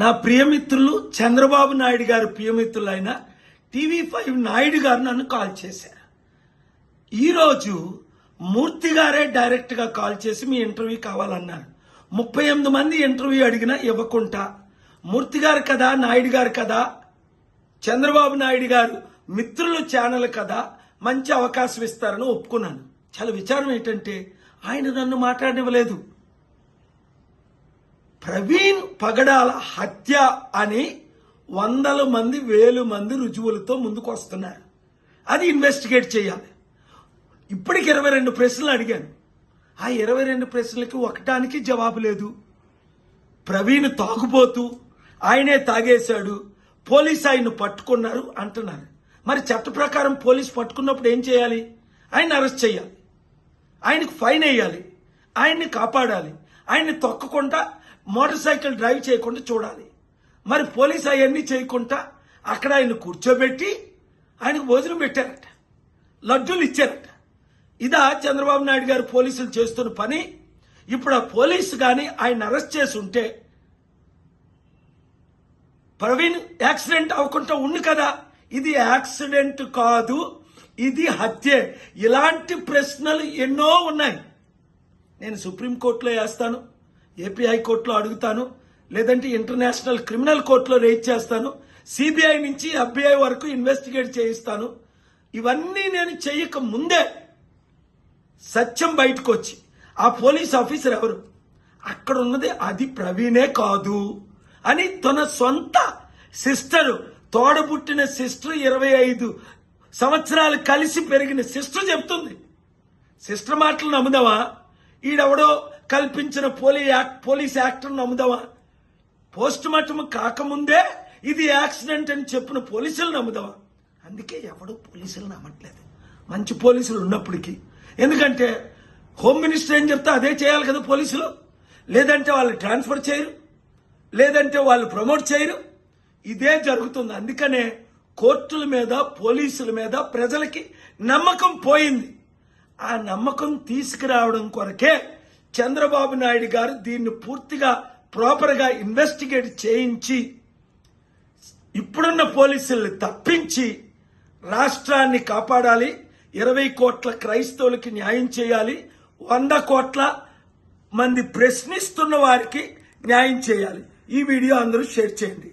నా ప్రియమిత్రులు చంద్రబాబు నాయుడు గారు ప్రియమిత్రులైన TV five Naidu గారు నన్ను కాల్ చేశారు. ఈరోజు మూర్తి గారే డైరెక్ట్గా కాల్ చేసి మీ ఇంటర్వ్యూ కావాలన్నారు. ముప్పై ఎనిమిది మంది ఇంటర్వ్యూ అడిగినా ఇవ్వకుండా మూర్తి గారు కదా నాయుడు గారు కదా చంద్రబాబు నాయుడు గారు మిత్రులు ఛానల్ కదా మంచి అవకాశం ఇస్తారని ఒప్పుకున్నాను. చాలా విచారం ఏంటంటే ఆయన నన్ను మాట్లాడనివ్వలేదు. ప్రవీణ్ పగడాల హత్య అని వందల మంది వేలు మంది రుజువులతో ముందుకు వస్తున్నారు అది ఇన్వెస్టిగేట్ చేయాలి. ఇప్పటికి ఇరవై రెండు ప్రశ్నలు అడిగాను. ఆ ఇరవై రెండు ప్రశ్నలకి ఒకటానికి జవాబు లేదు. ప్రవీణ్ తాగుబోతూ ఆయనే తాగేశాడు. పోలీస్ ఆయన్ను పట్టుకున్నారు అంటున్నారు. మరి చట్ట ప్రకారం పోలీస్ పట్టుకున్నప్పుడు ఏం చేయాలి? ఆయన అరెస్ట్ చేయాలి. ఆయనకు ఫైన్ వేయాలి. ఆయన్ని కాపాడాలి. ఆయన్ని తొక్కకుండా మోటార్ సైకిల్ డ్రైవ్ చేయకుండా చూడాలి. మరి పోలీస్ అవన్నీ చేయకుండా అక్కడ ఆయన కూర్చోబెట్టి ఆయనకు భోజనం పెట్టారట. లడ్డూలు ఇచ్చారట. ఇదా చంద్రబాబు నాయుడు గారు పోలీసులు చేస్తున్న పని. ఇప్పుడు ఆ పోలీసు కానీ ఆయన అరెస్ట్ చేసి ఉంటే ప్రవీణ్ యాక్సిడెంట్ అవ్వకుండా ఉంది కదా. ఇది యాక్సిడెంట్ కాదు ఇది హత్యే. ఇలాంటి ప్రశ్నలు ఎన్నో ఉన్నాయి. నేను సుప్రీంకోర్టులో వేస్తాను. ఏపీ హైకోర్టులో అడుగుతాను లేదంటే ఇంటర్నేషనల్ క్రిమినల్ కోర్టులో రేజ్ చేస్తాను సిబిఐ నుంచి ఎఫ్బిఐ వరకు ఇన్వెస్టిగేట్ చేయిస్తాను. ఇవన్నీ నేను చేయక ముందే సత్యం బయటకు వచ్చి ఆ పోలీస్ ఆఫీసర్ ఎవరు? అక్కడ ఉన్నది అది ప్రవీణే కాదు అని తన సొంత సిస్టర్ తోడబుట్టిన సిస్టర్ ఇరవై ఐదు సంవత్సరాలు కలిసి పెరిగిన సిస్టర్ చెప్తుంది. సిస్టర్ మాటలు నమ్ముదామా ఈడెవడో కల్పించిన పోలీ యాక్ట్ పోలీస్ యాక్టర్ నమ్ముదామా? పోస్ట్ మార్టం కాకముందే ఇది యాక్సిడెంట్ అని చెప్పిన పోలీసులు నమ్ముదామా? అందుకే ఎవడు పోలీసులు నమ్మట్లేదు. మంచి పోలీసులు ఉన్నప్పటికీ. ఎందుకంటే హోమ్ మినిస్టర్ ఏం చెప్తే అదే చేయాలి కదా పోలీసులు? లేదంటే వాళ్ళు ట్రాన్స్ఫర్ చేయరు. లేదంటే వాళ్ళు ప్రమోట్ చేయరు. ఇదే జరుగుతుంది. అందుకనే కోర్టుల మీద పోలీసుల మీద ప్రజలకి నమ్మకం పోయింది. ఆ నమ్మకం తీసుకురావడం కొరకే చంద్రబాబు నాయుడు గారు దీన్ని పూర్తిగా ప్రాపర్గా ఇన్వెస్టిగేట్ చేయించి ఇప్పుడున్న పోలీసుల్ని తప్పించి రాష్ట్రాన్ని కాపాడాలి ఇరవై కోట్ల క్రైస్తవులకి న్యాయం చేయాలి వంద కోట్ల మంది ప్రశ్నిస్తున్న వారికి న్యాయం చేయాలి. ఈ వీడియో అందరూ షేర్ చేయండి.